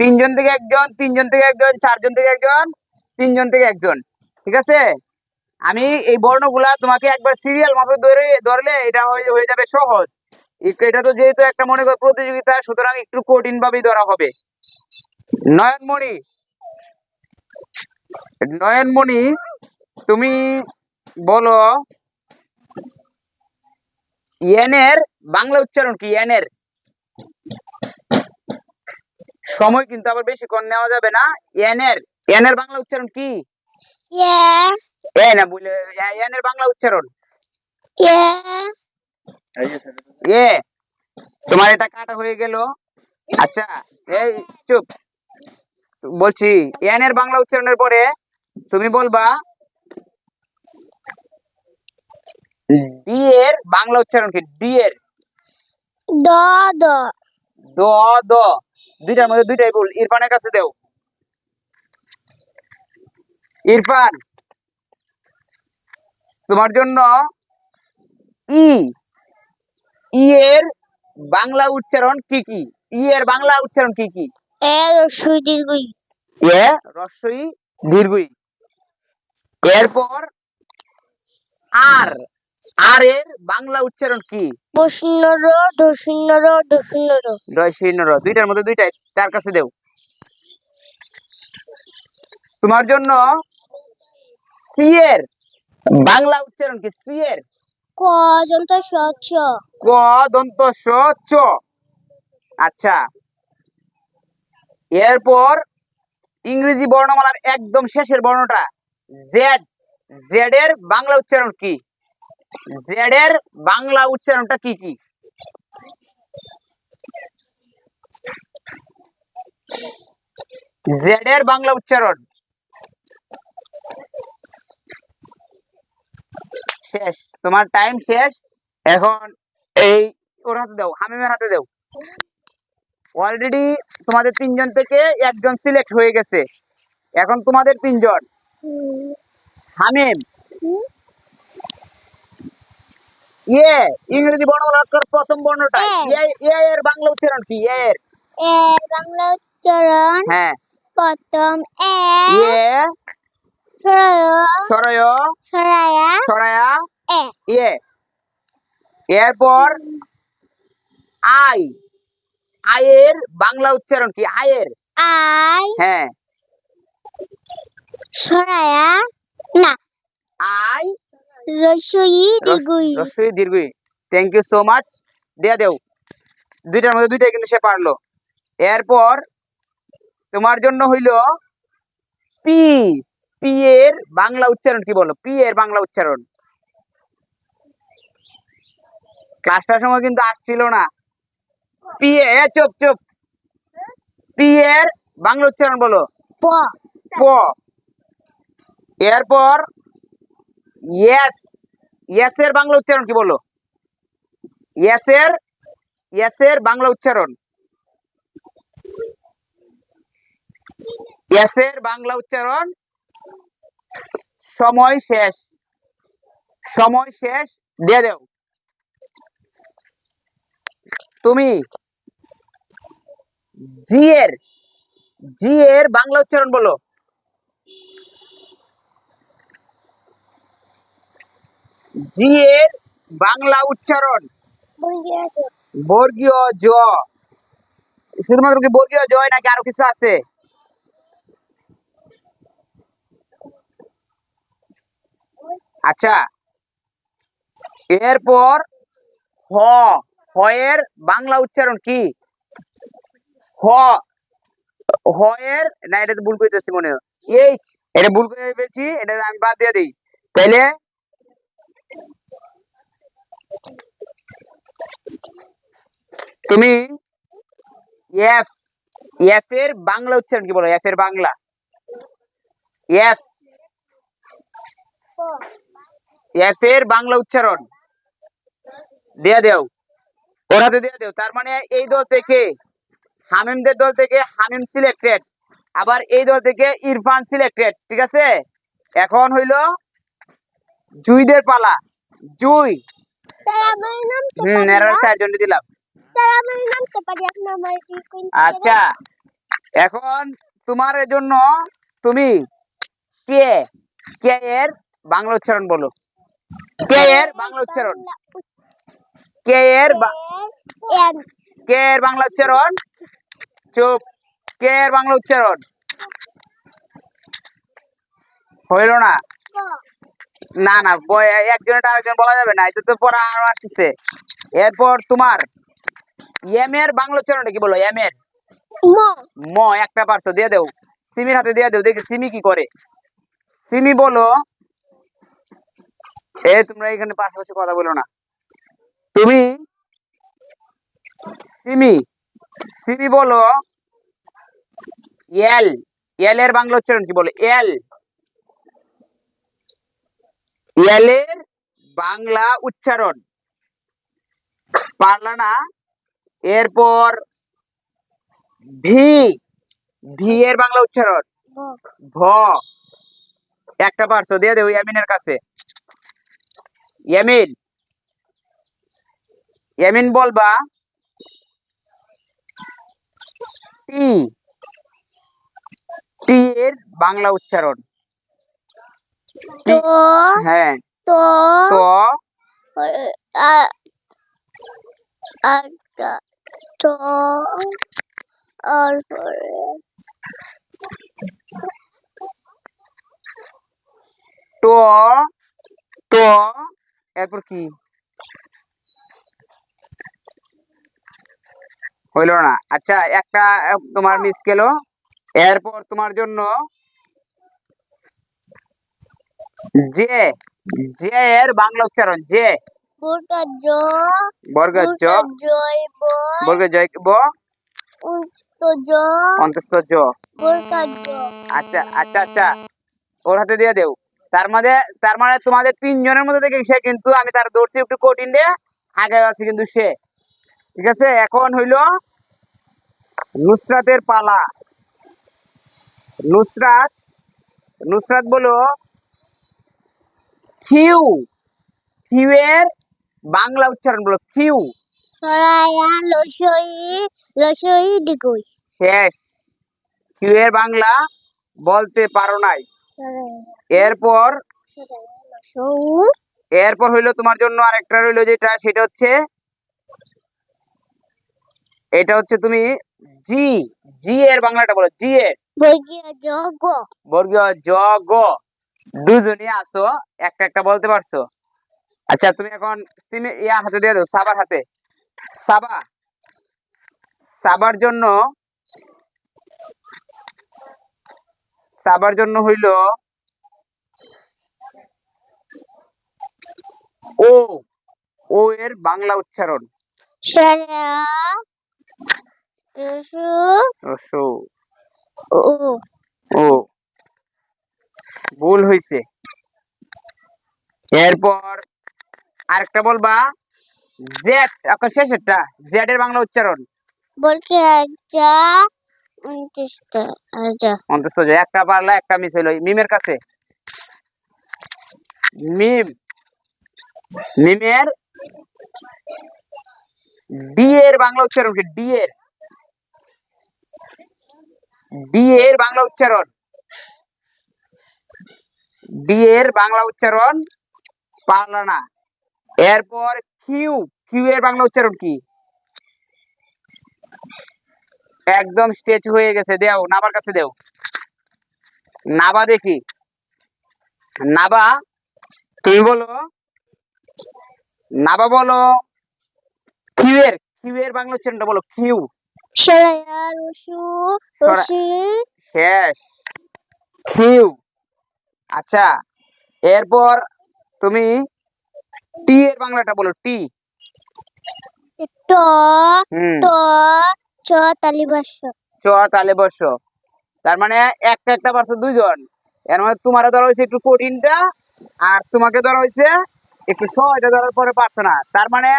তিনজন থেকে একজন, তিনজন থেকে একজন, চারজন থেকে একজন, তিনজন থেকে একজন। ঠিক আছে? আমি এই বর্ণগুলা তোমাকে একবার সিরিয়াল মাপে ধরে, ধরলে এটা হয়ে যাবে সহজ। এটা তো যেহেতু একটা মনে কর প্রতিযোগিতা, সুতরাং একটু কঠিন ভাবেই ধরা হবে। নয়নমণি নয়নমণি, তুমি বলো, ইয়েনের বাংলা উচ্চারণ কি? ইয়েনের। সময় কিন্তু আবার বেশি বেশিক্ষণ নেওয়া যাবে না। এনের এনের বাংলা উচ্চারণ কি? এ না বলে এনের বাংলা উচ্চারণ. এ তোমার এটা কাটা হয়ে গেল। আচ্ছা এই চুপ। বলছি এনের বাংলা উচ্চারণের পরে তুমি বলবা ডি এর বাংলা উচ্চারণ কি? ডি এর। Do, do. দ দ। দুইটার মধ্যে দুইটাই ভুল। ইরফানের কাছে দেও। ইরফান তোমার জন্য ই ই এর বাংলা উচ্চারণ কি কি? ই এর বাংলা উচ্চারণ কি কি? El সুদীর্ঘই এ রস্বই দীর্ঘই। এরপর আর। আর এর বাংলা উচ্চারণ কি? প্রশ্ন র দশূন্য র দশূন্য র রয় শূন্য র দুইটার মধ্যে দুইটাই। তার কাছে দেও তোমার জন্য সি এর বাংলা উচ্চারণ কি? সি এর? ক স্বচ্ছ। ক দন্ত স চ আচ্ছা। এরপর ইংরেজি বর্ণমালার একদম শেষের বর্ণটা। জেড জেড এর বাংলা উচ্চারণ কি? জেড এর বাংলা উচ্চারণটা কি কি? জেড এর বাংলা উচ্চারণ। শেষ। তোমার টাইম শেষ। এখন এই ওর হাতে দাও, হামিমের হাতে দাও। অলরেডি তোমাদের তিনজন থেকে একজন সিলেক্ট হয়ে গেছে। এখন তোমাদের তিনজন। হামিম ইয়ে ইংরেজি বর্ণমালার প্রথম বর্ণটা। এ। এ এ এর বাংলা উচ্চারণ কি? এ এর। এর বাংলা উচ্চারণ হ্যাঁ। প্রথম এ ইয়ে সরয় সরয় সরায়া সরায়া এ। ইয়ে এরপর আই। আয়ের বাংলা উচ্চারণ কি? আয়ের আই হ্যাঁ। সরায়া না। আই রসই দীর্ঘই। রস্বই দীর্ঘই। থ্যাংক ইউ সো মাচ দেয়া দেও। দুইটার মধ্যে দুইটাই কিন্তু সে পারল। এরপর তোমার জন্য হইল পি পি এর বাংলা উচ্চারণ কি বলো? পি এর বাংলা উচ্চারণ। ক্লাসটার সময় কিন্তু আসছিল না। পি এ এ, চুপ চুপ। পি এর বাংলা উচ্চারণ বলো। প। প। এরপর ইয়েস বাংলা উচ্চারণ কি বলো? ইয়েস এর ইয়েস এর বাংলা উচ্চারণ। ইয়েস এর বাংলা উচ্চারণ। সময় শেষ। সময় শেষ। দিয়ে দেও। তুমি? জি এর জি এর বাংলা উচ্চারণ বলো। জি এর বাংলা উচ্চারণ। বর্গীয় জ। শুধুমাত্র কি বর্গীয় জয় নাকি আরও কিছু আছে? আচ্ছা। এরপর হ। হ এর বাংলা উচ্চারণ কি? হ। হ এর না এটা তো ভুল করতেছি মনে হয়। এইচ। এটা ভুল করে ফেলছি এটা আমি বাদ দিয়ে দিই। তাইলে তুমি এফ এফ এর বাংলা উচ্চারণ কি বলো? এফ এর বাংলা। এফ এফ এর বাংলা উচ্চারণ। দেয়া দেও। ওর হাতে দেয়া দেও। তার মানে এই দল থেকে হামিমদের দল থেকে হামিম সিলেক্টেড আবার এই দল থেকে ইরফান সিলেক্টেড ঠিক আছে? এখন হইল জুইদের পালা। জুই। দিলাম। আচ্ছা এখন তোমার জন্য তুমি কে? কে এর বাংলা উচ্চারণ বলো। কে এর বাংলা উচ্চারণ? কে এর কে এর বাংলা উচ্চারণ? চুপ। কে এর বাংলা উচ্চারণ? হইল না। না না একজনের আরেকজন বলা যাবে না এটা তো পরে আরও আসতেছে। এরপর তোমার এম এর বাংলা উচ্চারণটা কি বলো এম এর? ম। ম একটা পারছ দিয়ে দেও। সিমির হাতে দিয়ে দেও দেখি সিমি কি করে। সিমি বলো এ তোমরা এখানে পাশাপাশি কথা বলো না। তুমি সিমি সিমি বলো এল এল এর বাংলা উচ্চারণ কি বলো এল এল এর বাংলা উচ্চারণ। পারলা না? এরপর ভি ভি এর বাংলা উচ্চারণ। ভ। একটা পারছ দিয়ে দেও ইয়ামিনের কাছে। ইয়ামিন। ইয়ামিন বলবা টি। টি এর বাংলা উচ্চারণ। তো হ্যাঁ। তো তো আ তো আর পরে তো তো এরপর কি? হইল না। আচ্ছা একটা তোমার মিস গেল। এরপর তোমার জন্য যে যে এর বাংলা উচ্চারণ জ। বর্গ জ বুটা বর্গ জয় ব। জ অন্তস্থ জ বুটা জ আচ্ছা আচ্ছা আচ্ছা। ওর হাতে দিয়ে দেও। তার মধ্যে তার মানে তোমাদের তিনজনের মধ্যে থেকে সে কিন্তু আমি তার দর্শি একটু কঠিন দিয়ে আগে আছি কিন্তু সে। ঠিক আছে? এখন হইল নুসরাতের পালা। নুসরাত নুসরাত বলো খিউ খিউ এর বাংলা উচ্চারণ বলো খিউ সরায়া লসই লসই শেষ। কিউ এর বাংলা বলতে পারো নাই। এরপর? এরপর হইল তোমার জন্য আরেকটা রইল যেটা সেটা হচ্ছে এটা হচ্ছে তুমি জি জি এর বাংলাটা বলো জি এর। বর্গীয় যোগ বর্গীয় জ গ দুজনই আসো একটা একটা বলতে পারছ? আচ্ছা তুমি এখন সিমে ইয়া হাতে দিয়ে দাও সাবার হাতে। সাবা সাবার জন্য সাবার জন্য হইল ও ও এর বাংলা উচ্চারণ। ও। ভুল হইছে। এরপর আরেকটা বলবা জেড এখন শেষেরটা জেড এর বাংলা উচ্চারণ। যা উনত্রিশটা আচ্ছা অন্তস্থ যে একটা পারলা একটা মিস হইল। মিমের কাছে। মিম মিমের ডি এর বাংলা উচ্চারণ কি? ডি এর। ডি এর বাংলা উচ্চারণ। ডি এর বাংলা উচ্চারণ পারলা না এরপর কিউ কিউ এর বাংলা উচ্চারণ কি? একদম স্টেচ হয়ে গেছে দেও নাবার কাছে দেও। নাবা দেখি। নাবা তুমি বলো। নাবা বলো। কিউ এর কিউ এর বাংলা উচ্চারণটা বলো কিউ। শেষ। কিউ। আচ্ছা এরপর তুমি টি এর বাংলাটা বলো টি ট ট চ তালি ভাষ্য চ তাহলে বসো তার মানে একটা একটা পারছ দুইজন। এর মধ্যে তোমার ধরা হয়েছে একটু কঠিনটা আর তোমাকে ধরা হয়েছে একটু সহজটা ধরার পরে পারছ না। তার মানে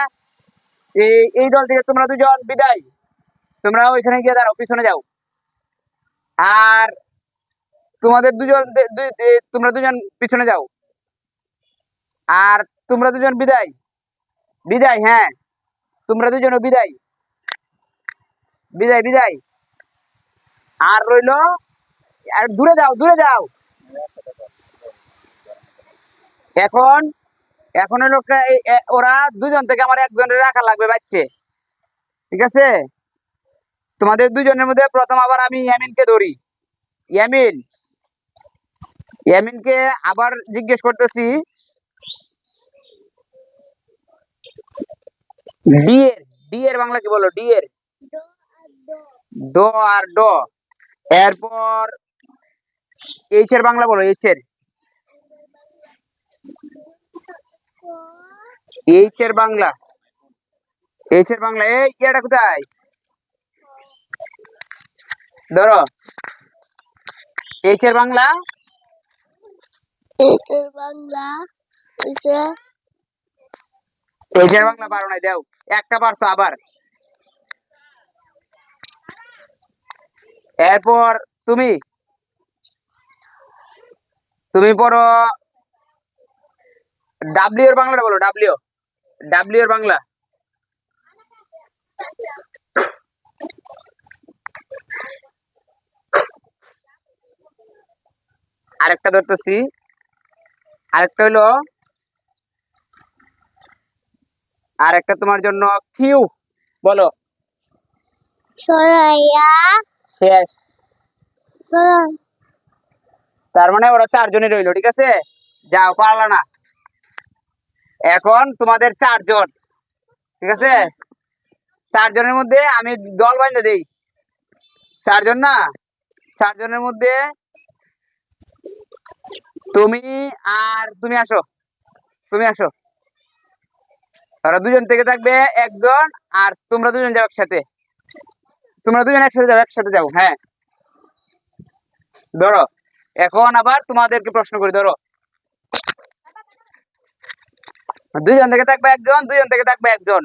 এই এই দল থেকে তোমরা দুজন বিদায়। তোমরা ওইখানে গিয়ে দাঁড়াও পিছনে যাও। আর তোমাদের দুজন তোমরা দুজন পিছনে যাও। আর তোমরা দুজন বিদায়। বিদায় হ্যাঁ। তোমরা দুজনও বিদায়। বিদায় বিদায়। আর রইল, আর দূরে যাও দূরে যাও। এখন এখন এ- ওরা দুজন থেকে আমার একজনের রাখা লাগবে বাচ্চে। ঠিক আছে? তোমাদের দুজনের মধ্যে প্রথম আবার আমি ইয়ামিনকে ধরি। ইয়ামিন ইয়ামিনকে আবার জিজ্ঞেস করতেছি। ডি এর ডি এর বাংলা কি বলো? ডি এর। ড আর ড। এরপর এইচ এর বাংলা বলো, এইচ এর। এইচ এর বাংলা। এইচ এর বাংলা, এই ইয়াটা কোথায়? ধরো। এইচ এর বাংলা। এটার বাংলা বাংলা পারো নাই একটা পারছ আবার। এরপর তুমি? তুমি পড়ো ডাব্লিউ বাংলাটা বলো ডাব্লিউ ডাব্লিউ বাংলা। আরেকটা ধরতেছি। আরেকটা হইল আর একটা তোমার জন্য কিউ বলো। সরাইয়া শেষ। তার মানে ওরা চারজনই রইল ঠিক আছে? যাও পারলা না। এখন তোমাদের চারজন ঠিক আছে? চারজনের মধ্যে আমি দল বাইন্ধে দেই। চারজন না? চারজনের মধ্যে তুমি আর তুমি আসো। তুমি আসো। ওরা দুজন থেকে থাকবে একজন আর তোমরা দুজন যাও একসাথে। তোমরা দুজন একসাথে যাও একসাথে যাও হ্যাঁ। ধরো, এখন আবার তোমাদেরকে প্রশ্ন করি, ধরো। দুইজন থেকে থাকবে একজন দুইজন থেকে থাকবে একজন।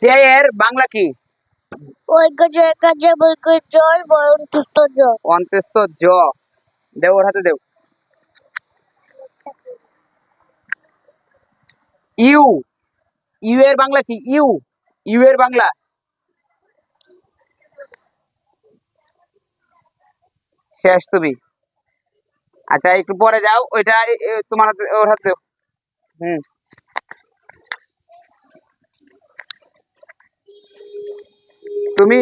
জে এর বাংলা কি? ওই গজে কাজে বই কই জয় বয়ন তুস্ত জয় অন্ত্যস্ত জ। দেও ওর হাতে, দেও। ইউ। ইউ এর বাংলা কি? ইউ। ইউ এর বাংলা। শেষ তুমি। আচ্ছা একটু পরে যাও। ওইটা তোমার হাতে, ওর হাতে হুম। তুমি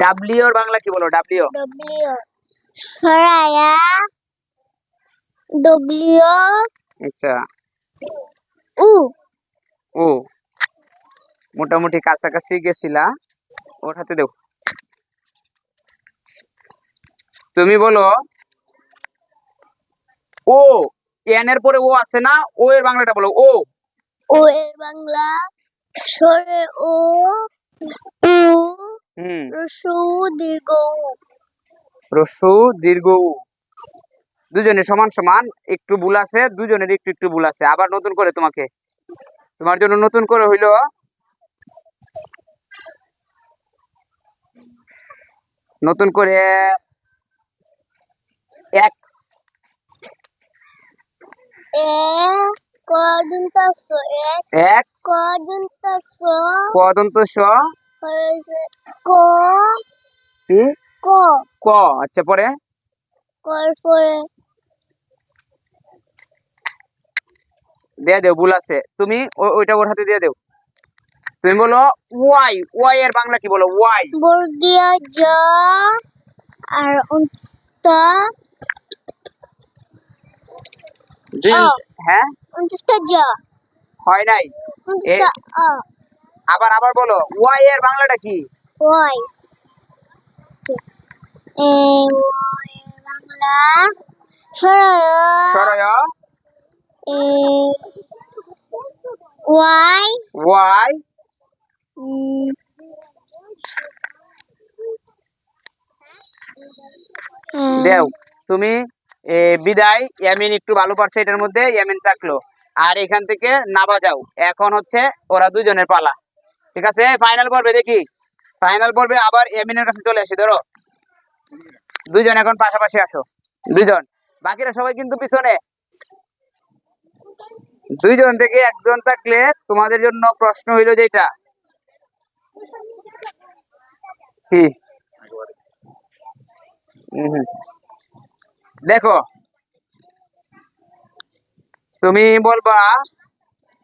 ডাব্লিউ এর বাংলা কি বলো? ডব্লিউ সরাইয়া ডব্লিউ আচ্ছা। উ। ও। মোটামুটি কাছাকাছি গেছিলা। ওর হাতে দেও। তুমি বলো ও এন এর পরে ও আছে না? ও এর বাংলাটা বলো। ও। ও এর বাংলা সরে ও উ রসু দীর্ঘ উ। রস্যু দীর্ঘ উ। দুজনে সমান সমান একটু ভুল আছে দুজনের একটু একটু ভুল আছে। আবার নতুন করে তোমাকে। তোমার জন্য নতুন করে হইল। নতুন করে এক্স। ক কি? ক ক আচ্ছা পরে? কর পরে। দিয়ে দেও ভুল আছে। তুমি ওইটা ওর হাতে দিয়ে দেও। তুমি বলো ওয়াই ওয়াই এর বাংলা কি বলো? ওয়াই। বর্গীয় জ আর ও। হ্যাঁ? জ। হয় নাই? আবার আবার বলো ওয়াই এর বাংলাটা কি? ওয়াই। বাংলা সরয়। সরয়। ওয়াই। ওয়াই। দেও তুমি বিদায়। ইয়ামিন একটু ভালো পারছে এটার মধ্যে, ইয়ামিন থাকল। আর এখান থেকে না বাজাও এখন হচ্ছে ওরা দুজনের পালা। ঠিক আছে? ফাইনাল পর্বে দেখি। ফাইনাল পর্বে আবার ইয়ামিনের কাছে চলে আসি, ধরো। দুজন এখন পাশাপাশি আসো। দুজন বাকিরা সবাই কিন্তু পিছনে। দুইজন থেকে একজন থাকলে তোমাদের জন্য প্রশ্ন হইল যেটা কি? হুম। দেখো। তুমি বলবা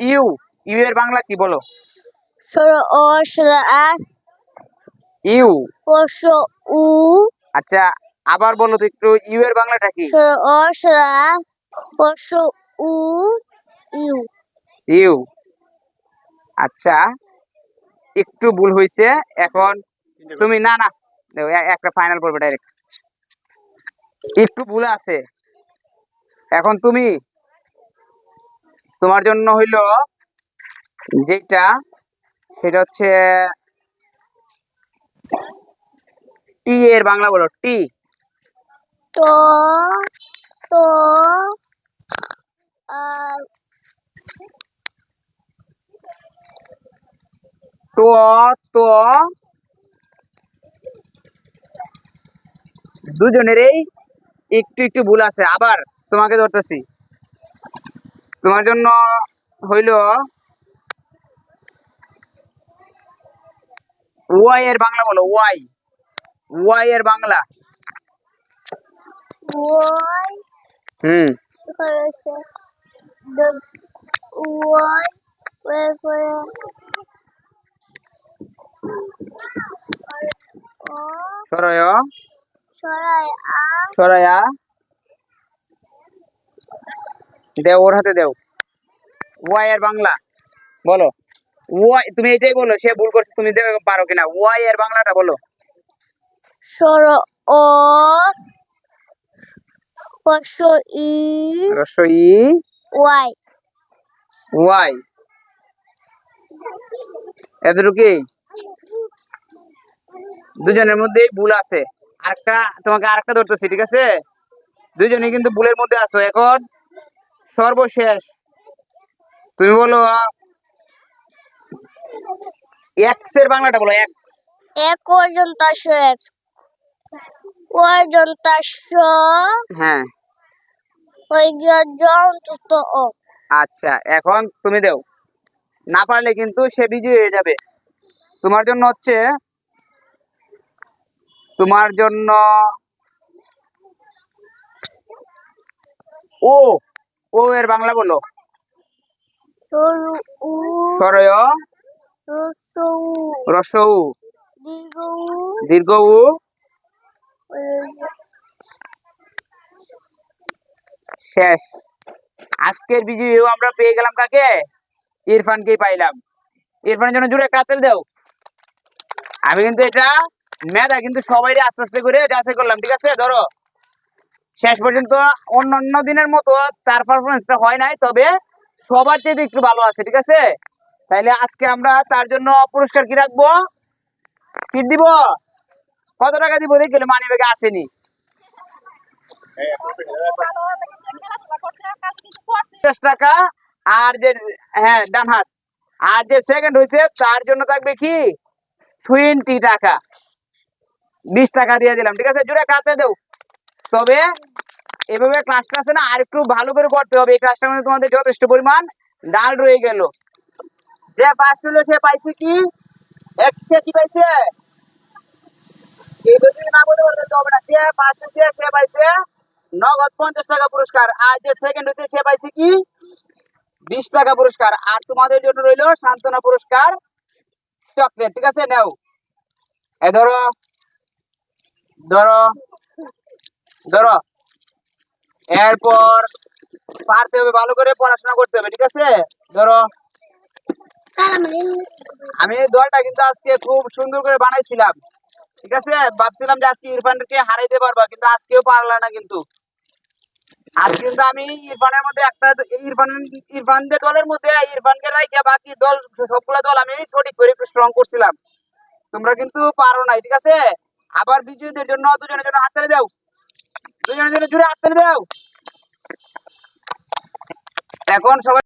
ইউ ইউ এর বাংলা কি বলো? সর অ সর ইউ। উ। আচ্ছা আবার বলো তো একটু ইউ এর বাংলাটা কি? সর অ সর আ। পরশ উ ইউ। ইউ। আচ্ছা একটু ভুল হয়েছে এখন তুমি না না একটা ফাইনাল করবে ডাইরেক্ট একটু ভুল আছে। এখন তুমি তোমার জন্য হইল যেটা সেটা হচ্ছে টি এর বাংলা বলো টি। তো তো আর তো তো দুজনেরই একটু একটু ভুল আছে আবার তোমাকে ধরতেছি। তোমার জন্য হইল ওয়াই এর বাংলা বলো ওয়াই। ওয়াই এর বাংলা। ওয়াই হুম। ওয়াই সরয়। সরয়া দেও ওর হাতে দেও। ওয়াই বাংলা বলো। ওয়াই তুমি এটাই বলো সে ভুল করছে তুমি দেবে পারো কিনা। ওয়াই বাংলাটা বলো। সর ও পরশ রসই ওয়াই। ওয়াই। এতটুকুই? দুজনের মধ্যেই ভুল আছে। আরেকটা তোমাকে আরেকটা ধরতেছি ঠিক আছে? দুজনে কিন্তু ভুলের মধ্যে আছো। এখন সর্বশেষ তুমি বলো এক্সের বাংলাটা বলো এক্স এক পর্যন্ত আসো এক পর্যন্ত হ্যাঁ। ওই যন্ত্র ও আচ্ছা এখন তুমি দেও। না পারলে কিন্তু সে বিজয়ী হয়ে যাবে। তোমার জন্য হচ্ছে তোমার জন্য ও ও এর বাংলা বলো। শেষ। আজকের বিজয়ীও আমরা পেয়ে গেলাম কাকে? ইরফানকেই পাইলাম। ইরফানের জন্য জুড়ে একটা হাততালি দাও। আমি কিন্তু এটা মেধা কিন্তু সবাই আস্তে আস্তে করে যাচাই করলাম, ঠিক আছে? ধরো, শেষ পর্যন্ত অন্য অন্য দিনের মতো তার পারফরমেন্সটা হয় নাই, তবে সবার চেয়ে একটু ভালো আছে, ঠিক আছে? তাইলে আজকে আমরা তার জন্য পুরস্কার কি রাখব? কি দিব? কত টাকা দিব? দেখলে মানি ব্যাগে আসেনি। পঞ্চাশ টাকা, আর যে হ্যাঁ ডান হাত আর যে সেকেন্ড হয়েছে তার জন্য থাকবে কি? টোয়েন্টি টাকা। বিশ টাকা দিয়ে দিলাম, ঠিক আছে? জুড়ে কাতে দেও। তবে এভাবে ক্লাসটা আছে না, আর একটু ভালো করে করতে হবে। এই ক্লাসটার মধ্যে তোমাদের যথেষ্ট পরিমাণ ডাল রয়ে গেল। যে ফার্স্ট হলো সে পাইছে কি? এক, সে কি পাইছে? নগদ পঞ্চাশ টাকা পুরস্কার, আর যে সেকেন্ড হয়েছে সে পাইছে কি? বিশ টাকা পুরস্কার। আর তোমাদের জন্য রইল সান্ত্বনা পুরস্কার ঠিক আছে? নাও। এ ধরো ধরো ধরো। এরপর পারতে হবে, ভালো করে পড়াশোনা করতে হবে, ঠিক আছে? ধরো। আমি দলটা কিন্তু আজকে খুব সুন্দর করে বানাইছিলাম, ঠিক আছে? ভাবছিলাম যে আজকে ইরফানকে হারাইতে পারবা, কিন্তু আজকেও পারলা না কিন্তু। আজ কিন্তু আমি ইরফানের মধ্যে একটা, ইরফান, ইরফানদের দলের মধ্যে ইরফানকে রাইখে বাকি দল, সবগুলো দল আমি সঠিক করে স্ট্রং করছিলাম। তোমরা কিন্তু পারো নাই, ঠিক আছে? আবার বিজয়ীদের জন্য দুজনের জন্য হাততালি দাও। দুজনের জন্য জুড়ে হাততালি দাও। এখন সবাই